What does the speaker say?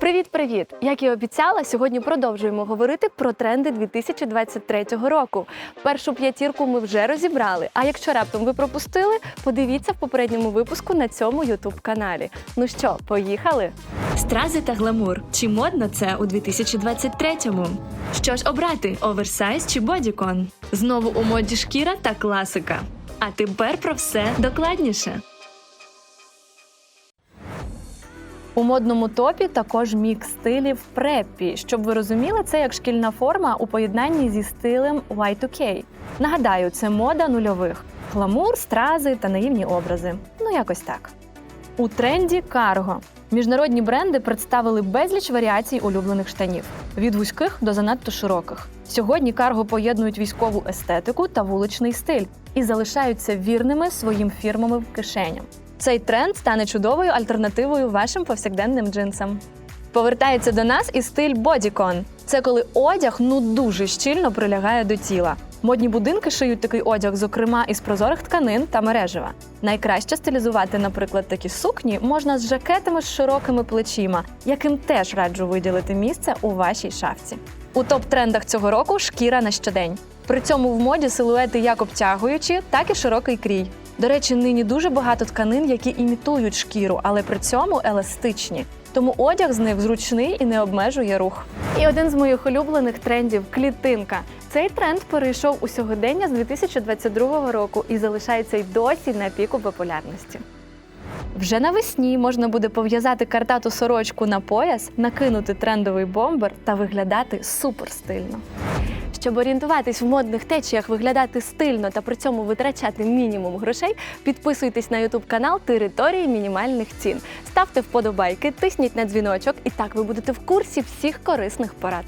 Привіт-привіт! Як і обіцяла, сьогодні продовжуємо говорити про тренди 2023 року. Першу п'ятірку ми вже розібрали. А якщо раптом ви пропустили, подивіться в попередньому випуску на цьому youtube каналі. Ну що, поїхали? Стрази та гламур. Чи модно це у 2023-му? Що ж обрати оверсайз чи бодікон? Знову у моді шкіра та класика. А тепер про все докладніше. У модному топі також мікс стилів преппі. Щоб ви розуміли, це як шкільна форма у поєднанні зі стилем Y2K. Нагадаю, це мода нульових: гламур, стрази та наївні образи. Ну якось так. У тренді карго. Міжнародні бренди представили безліч варіацій улюблених штанів від вузьких до занадто широких. Сьогодні карго поєднують військову естетику та вуличний стиль і залишаються вірними своїм фірмовим кишеням. Цей тренд стане чудовою альтернативою вашим повсякденним джинсам. Повертається до нас і стиль бодікон. Це коли одяг ну дуже щільно прилягає до тіла. Модні будинки шиють такий одяг, зокрема із прозорих тканин та мережева. Найкраще стилізувати, наприклад, такі сукні можна з жакетами з широкими плечима, яким теж раджу виділити місце у вашій шафці. У топ-трендах цього року шкіра на щодень. При цьому в моді силуети як обтягуючі, так і широкий крій. До речі, нині дуже багато тканин, які імітують шкіру, але при цьому еластичні. Тому одяг з них зручний і не обмежує рух. І один з моїх улюблених трендів клітинка. Цей тренд перейшов у сьогодення з 2022 року і залишається й досі на піку популярності. Вже навесні можна буде пов'язати картату сорочку на пояс, накинути трендовий бомбер та виглядати супер стильно. Щоб орієнтуватись в модних течіях, виглядати стильно та при цьому витрачати мінімум грошей, підписуйтесь на YouTube канал Території мінімальних цін. Ставте вподобайки, тисніть на дзвіночок, і так ви будете в курсі всіх корисних порад.